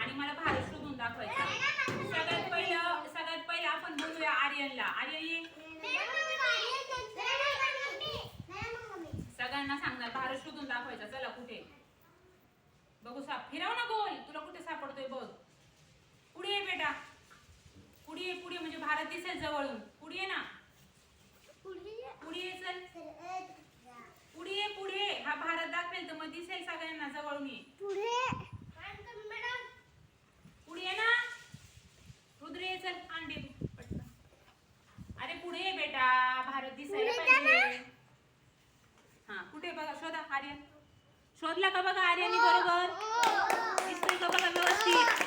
आणि मला भारत शोधून दाखवायचा. सगळ्यात पहिलं सगळ्यात पहिलं आपण बोलूया आर्यनला. आर्यन ये. सगळ्यांना सांगणार भारत शोधून दाखवायचा. चला कुठे? बघू साप फिराव ना गोल. तुला कुठे सापडतोय बघ. पुढे ये बेटा. पुढे पुढे. म्हणजे भारत दिसेल जवळून. पुढे ना. पुढे ये. चल शोधला का बघा आर्यनी बरोबर? दिसतोय का बघा व्यवस्थित?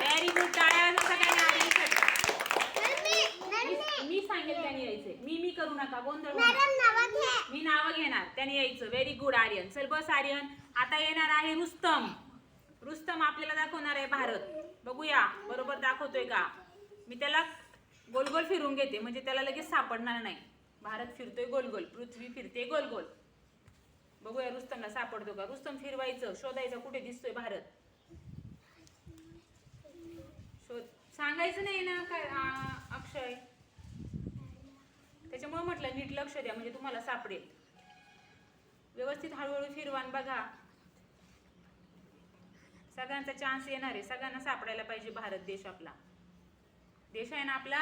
व्हेरी गुड टाळ्या सगळ्यांनी आर्यनसाठी मी- सांगेल त्याने यायचंय मी मी करू नका. गोंधळ. मी नाव घेणार. त्याने यायचं. Very good Aryan. चल बस आर्यन. आता येणार आहे रुस्तम. रुस्तम आपल्याला दाखवणार आहे भारत. बघूया. बरोबर दाखवतोय का? मी त्याला गोल गोल फिरून घेते. म्हणजे त्याला लगेच सापडणार नाही. भारत फिरतोय गोल गोल पृथ्वी फिरते गोल गोल बघूया रुस्तमला सापडतो का? रुस्तम फिरवायचं. शोधायचं कुठे दिसतोय भारत? शोध सांगायचं नाही ना काय? अक्षय. त्याच्यामुळे म्हटलं नीट लक्ष द्या म्हणजे तुम्हाला सापडेल. व्यवस्थित हळूहळू फिरवान बघा. सगळ्यांचा चान्स येणार आहे. सगळ्यांना सापडायला पाहिजे भारत देश आपला. देश आहे ना आपला?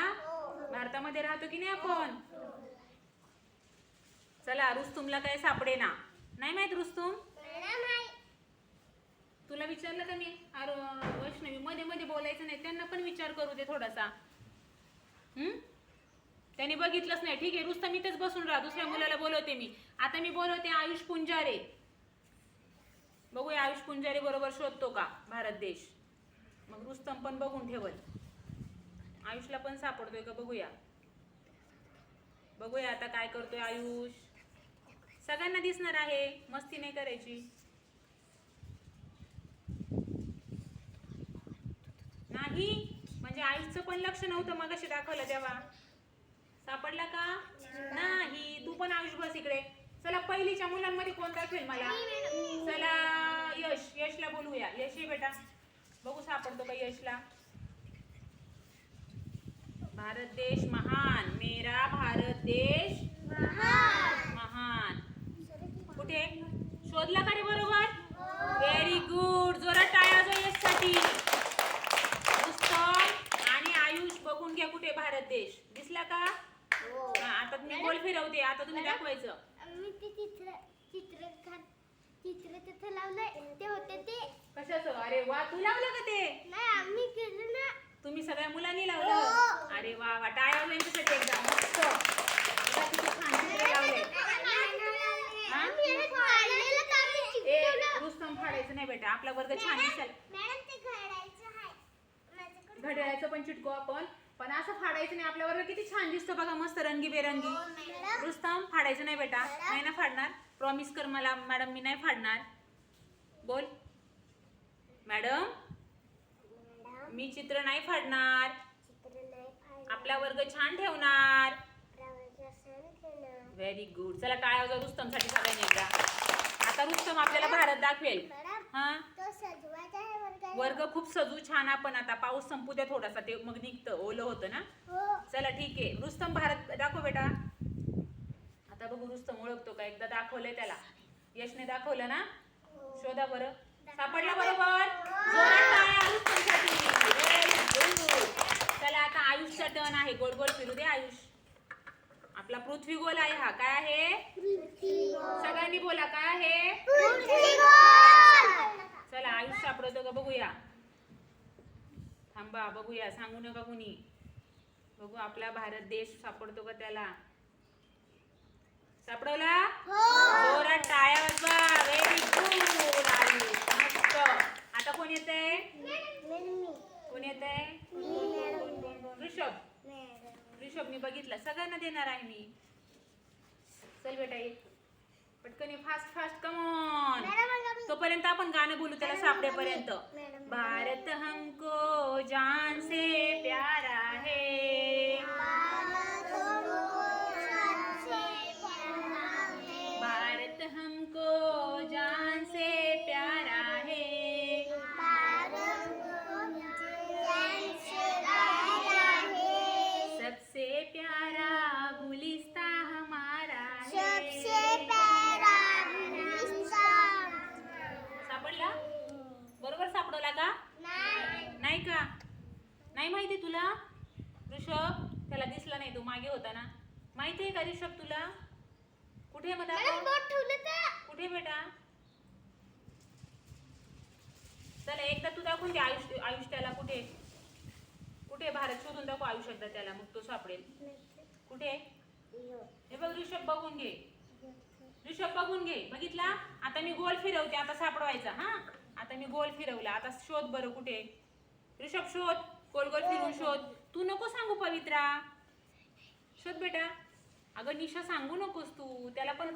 भारतामध्ये राहतो की नाही आपण? चला रुस्तुमला काय सापडे ना नाही माहीत रुस्तुम? तुला विचारलं का मी? अरे वैष्णवी मध्ये मध्ये बोलायचं नाही त्यांना पण विचार करू दे थोडासा. हम्म त्यांनी बघितलंच नाही. ठीक आहे रुस्तम इथेच बसून राहा. दुसऱ्या मुलाला बोलवते मी. आता मी बोलवते आयुष पुंजारे. बघूया आयुष पुंजारे बरोबर शोधतो का भारत देश. मग रुस्तम पण बघून ठेवल. आयुषला पण सापडतोय का बघूया. बघूया आता काय करतोय आयुष. सगळ्यांना दिसणार आहे. मस्ती नाही करायची. नाही म्हणजे आईचं पण लक्ष नव्हतं मग अशी दाखवलं तेव्हा. सापडला का? नाही तू पण आयुष बस इकडे. चला पहिलीच्या मुलांमध्ये कोण दाखवेल मला? चला यश यशला बोलूया. यश ये बेटा. बघू सापडतो का यशला? भारत देश महान. मेरा भारत देश महान. कुठे शोधला का रे बरोबर? व्हेरी गुड जोरात टाळ्या जो यशसाठी. रुस्तम आणि आयुष बघून घ्या कुठे भारत देश. दिसला का? हा, आता मी गोल फिरवते. आता तुम्ही दाखवायचं. चित्र तिथं लावलंय. ते होते ते. कशाचं? अरे वा तू लावलं का ते? नाही आम्ही केलं ना. तुम्ही सगळ्या मुलांनी हो. लावलं अरे वा वा. टाळ्या वाजवा यांच्यासाठी एकदा. मस्त. बघा किती छान चित्र लावलंय. आम्ही हे काढलेलं तर आम्ही ए चिकटवलं. रुस्तम फाडायचं नाही बेटा आपला वर्ग छान दिसेल. घड्याळाचं पण चिटको आपण पण असं फाडायचं नाही. आपल्या वर्ग किती छान दिसतो बघा मस्त रंगीबेरंगी. मॅडम. रुस्तम फाडायचं नाही बेटा. नाही ना फाडणार? प्रॉमिस कर मला मॅडम मी नाही फाडणार. बोल. मॅडम मी चित्र नाही फाडणार. आपला वर्ग छान ठेवणार. व्हेरी गुड चला टाळ्या वाजवा रुस्तमसाठी सगळ्यांनी एकदा. आता रुस्तम आपल्याला भारत दाखवेल. हा. वर्ग खूप सजू छान आपण आता. पाऊस संपू द्या थोडासा ते मग निघतं ओलं होतं ना? हो. चला ठीक आहे. रुस्तम भारत दाखव बेटा. आता बघू रुस्तम ओळखतो का? एकदा दाखवलंय त्याला. यशने दाखवलं ना? शोधा बरं. सापडला बरोबर good. चला आता आयुषचा टर्न आहे. गोल गोल फिरू दे आयुष. आपला पृथ्वी गोल आहे हा. काय आहे? सगळ्यांनी बोला काय आहे? चला आयुष सापडतो का बघूया? थांबा बघूया सांगू नका कुणी. बघू आपला भारत देश सापडतो का त्याला? सापडवला? जोरात टाळ्या वाजवा व्हेरी गुड आयुष मस्त. आता कोण येतंय? कोण येतंय? ऋषभ. ऋषभने बघितलं. सगळ्यांना देणार आहे मी. चल बेटा ये. पटकन फास्ट फास्ट कमॉन तोपर्यंत आपण गाणं बोलू त्याला सापडेपर्यंत. भारत हमको जान से प्यारा है माहिती आहे का ऋषभ तुला कुठे बोट कुठे बेटा? चला एकदा तू दाखवून दे आयुष आयुष त्याला कुठे? कुठे? भारत शोधून दाखव आयुष एकदा त्याला मग तो सापडेल. कुठे? हे बघ ऋषभ बघून घे. ऋषभ बघून घे. बघितला? आता मी गोल फिरवते आता सापडवायचा. हा? आता मी गोल फिरवला. आता शोध बरं कुठे? ऋषभ शोध. गोल गोल फिरून शोध. तू नको सांगू पवित्रा. शोध बेटा. अगं निशा सांगू नकोस तू. त्याला पण?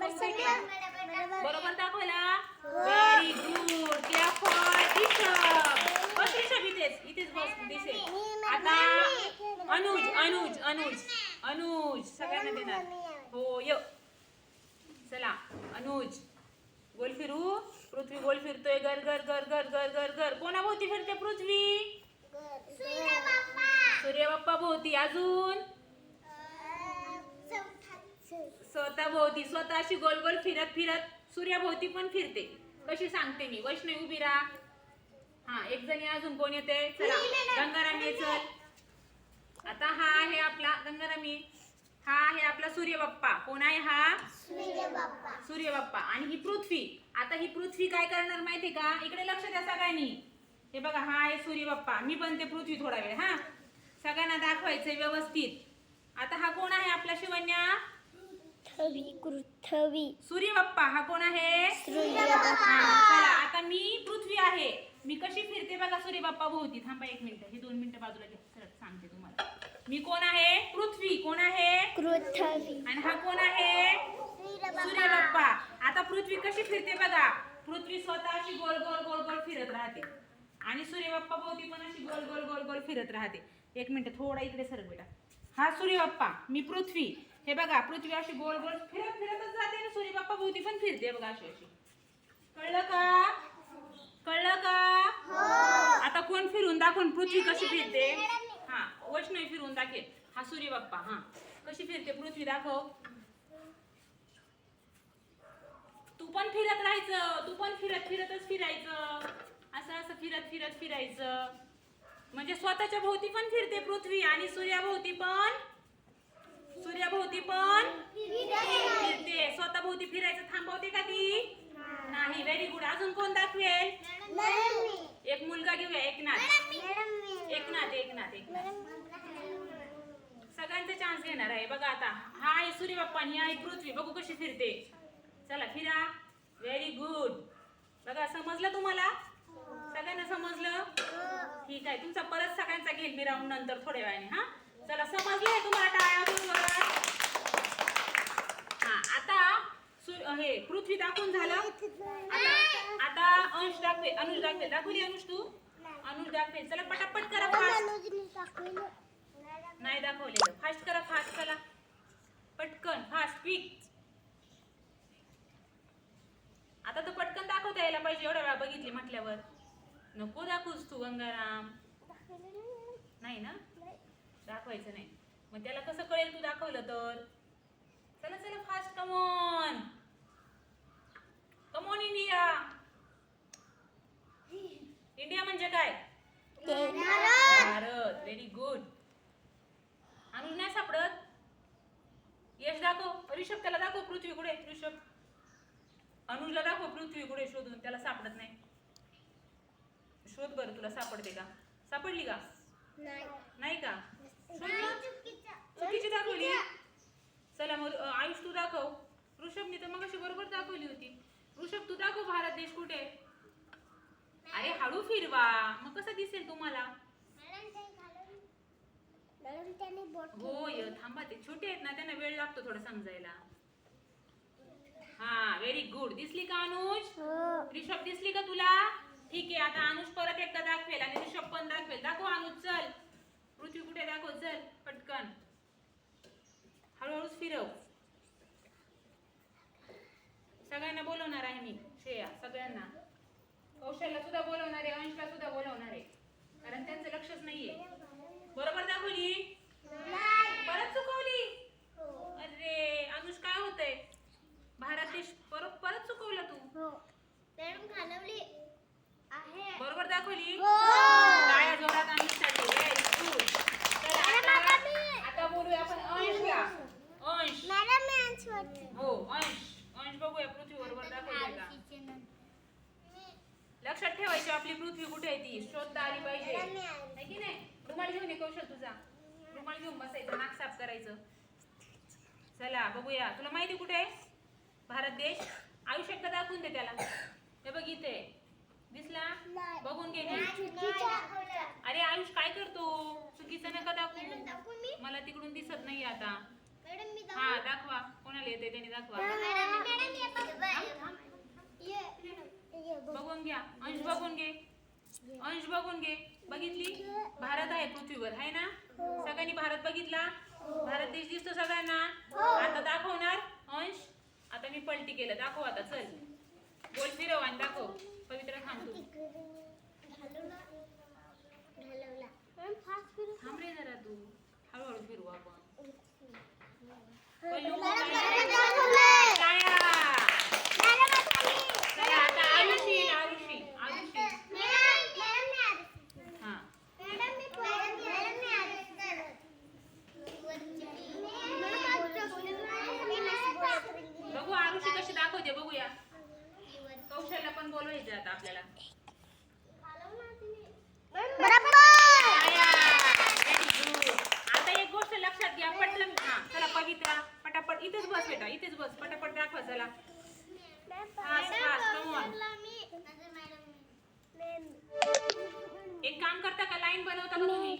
बरोबर दाखवला? Very good clap for Rishabh बस ऋषभ इथेच इथेच बस दिसेल आता अनुज अनुज अनुज अनुज सगळ्यांना देणार. हो य. चला अनुज. गोल फिरू. पृथ्वी गोल फिरतोय. घर घर घर घर घर घर घर कोणाभोवती फिरते पृथ्वी? सूर्य बाप्पा भोवती. अजून? स्वतः भोवती स्वतः अशी गोल गोल फिरत फिरत सूर्याभोवती पण फिरते. कशी सांगते मी? वैष्णवी उभी राहा. हा एक जणी अजून कोण येते? चला गंगाराम ये चल. आता हा आहे आपला गंगाराम हा आहे आपला सूर्य बाप्पा कोण आहे हा? सूर्य बाप्पा आणि ही पृथ्वी. आता ही पृथ्वी काय करणार माहिती का? इकडे लक्ष द्या सगळ्यांनी. हे बघा हा आहे सूर्य बाप्पा मी बनते पृथ्वी थोडा वेळ हा. सगळ्यांना दाखवायचंय व्यवस्थित. आता हा कोण आहे आपला शिवन्या सूर्य बाप्पा हा कोण आहे? चला आता मी पृथ्वी आहे. मी कशी फिरते बघा सूर्य बाप्पा भोवती. थांबा एक मिनिट हे दोन मिनिटं बाजूला घे. सरळ सांगते तुम्हाला. मी कोण आहे? पृथ्वी. कोण आहे? आणि हा कोण आहे? सूर्य बाप्पा. आता पृथ्वी कशी फिरते बघा. पृथ्वी स्वतः अशी गोल गोल गोल गोल फिरत राहते. आणि सूर्य बाप्पा भोवती पण अशी गोल गोल गोल गोल फिरत राहते. एक मिनिट थोडा इकडे सरक बेटा. हा सूर्य बाप्पा. मी पृथ्वी. हे बघा पृथ्वी अशी गोल गोल फिरत फिरतच जाते आणि सूर्य बाप्पा भोवती पण फिरते बघा अशी अशी. कळलं का? कळलं का? आता कोण फिरून दाखवून पृथ्वी कशी फिरते? हा वैष्णवी फिरून दाखेल हा सूर्य बाप्पा हा. कशी फिरते पृथ्वी दाखव. तू पण फिरत राहायचं तू पण फिरत फिरतच फिरायचं. असं असं फिरत फिरत फिरायचं. म्हणजे स्वतःच्या भोवती पण फिरते पृथ्वी आणि सूर्याभोवती पण सूर्याभोवती पण फिरते. स्वतः भोवती फिरायचं थांबवते का ती? नाही. व्हेरी गुड अजून कोण दाखवेल? एक मुलगा घेऊया एकनाथ. एकनाथ एकनाथ एकनाथ. सगळ्यांचे चान्स घेणार आहे. बघा आता. हा आहे सूर्यबाप्पा ही आहे पृथ्वी. बघू कशी फिरते. चला फिरा. व्हेरी गुड बघा समजलं तुम्हाला? सगळ्यांना समजलं? ठीक आहे. तुमचा परत सगळ्यांचा घेईल मी राऊंड नंतर थोड्या वेळाने हा? चला समजलंय तुम्हाला टाळ्या वाजवून हा आता हे पृथ्वी दाखवून झालं. आता आता अंश दाखवे अनुज दाखवे दाखवली अनुज तू? अनुज दाखवे चला पटापट करा फास्ट. नाही दाखवले फास्ट करा फास्ट चला. पटकन फास्ट क्विक. आता तर पटकन दाखवता यायला पाहिजे. एवढ्या वेळा बघितली म्हटल्यावर. नको दाखवूस तू गंगाराम. नाही ना? दाखवायचं नाही. मग त्याला कसं कळेल तू दाखवलं तर? चला चला fast come on come on India India म्हणजे काय? भारत. व्हेरी गुड अनुज नाही सापडत? यश दाखव. ऋषभ त्याला दाखव पृथ्वी कुठे? ऋषभ. अनुजला दाखव पृथ्वी कुठे शोधून. त्याला सापडत नाही. शोध बरं तुला सापडते का? सापडली का? नाही का? चुकीची दाखवली. चला मग आयुष तू दाखव. ऋषभने तर मग अशी बरोबर दाखवली होती. ऋषभ तू दाखव भारत देश कुठे? अरे हळू फिरवा. मग कसं दिसेल तुम्हाला? हो य थांबा ते. छोटे आहेत ना त्यांना वेळ लागतो थोडा समजायला. हा व्हेरी गुड दिसली का अनुज? ऋषभ दिसली का तुला? ठीक आहे आता अनुज परत एकदा दाखवेल आणि ऋषभ पण दाखवेल. दाखव अनुज चल. पृथ्वी कुठे दाखव चल पटकन. हळूहळूच फिरव. सगळ्यांना बोलवणार आहे मी श्रेया सगळ्यांना. कौशलला सुद्धा बोलवणार आहे अंशला सुद्धा बोलवणार आहे. कारण त्यांचं लक्षच नाहीये. बरोबर दाखवली? परत चुकवली? अरे अनुष काय होतंय. भारत देश परत परत चुकवला तू. बरोबर दाखवली टाळ्या जोरात अनुषसाठी व्हेरी गुड चला आता आता बोलूया आपण अंशला अंश अंश वाटते हो अंश अंश बघूया पृथ्वी बरोबर दाखवते का लक्षात ठेवायची पृथ्वी कुठे आहे ती? शोधता आली पाहिजे. की नाही? रुमाल घेऊन ये कौशल तुझा. रुमाल घेऊन बसायचं नाक साफ करायचं. चला बघूया. तुला माहिती कुठे आहे? भारत देश. आयुष्य एकदा दाखवून दे त्याला. हे बघ इथे. दिसला? बघून घे. अरे आयुष काय करतो? चुकीचं नका दाखवू. मला तिकडून दिसत नाही आता. हा दाखवा. कोणाला येते त्याने दाखवा. बघून घ्या. अंश बघून घे. अंश बघून घे. बघितली? भारत आहे पृथ्वीवर आहे ना? सगळ्यांनी भारत बघितला? भारत देश दिसतो सगळ्यांना? आता दाखवणार अंश? आता मी पलटी केलं. दाखव आता चल. बोल फिरव आणि दाखव. पवित्र थांबतो थांब रे जरा तू. हळूहळू फिरवू आपण. बस बेटा इथेच बस पटापट दाखवा चला एक काम करता का लाईन बनवता का तुम्ही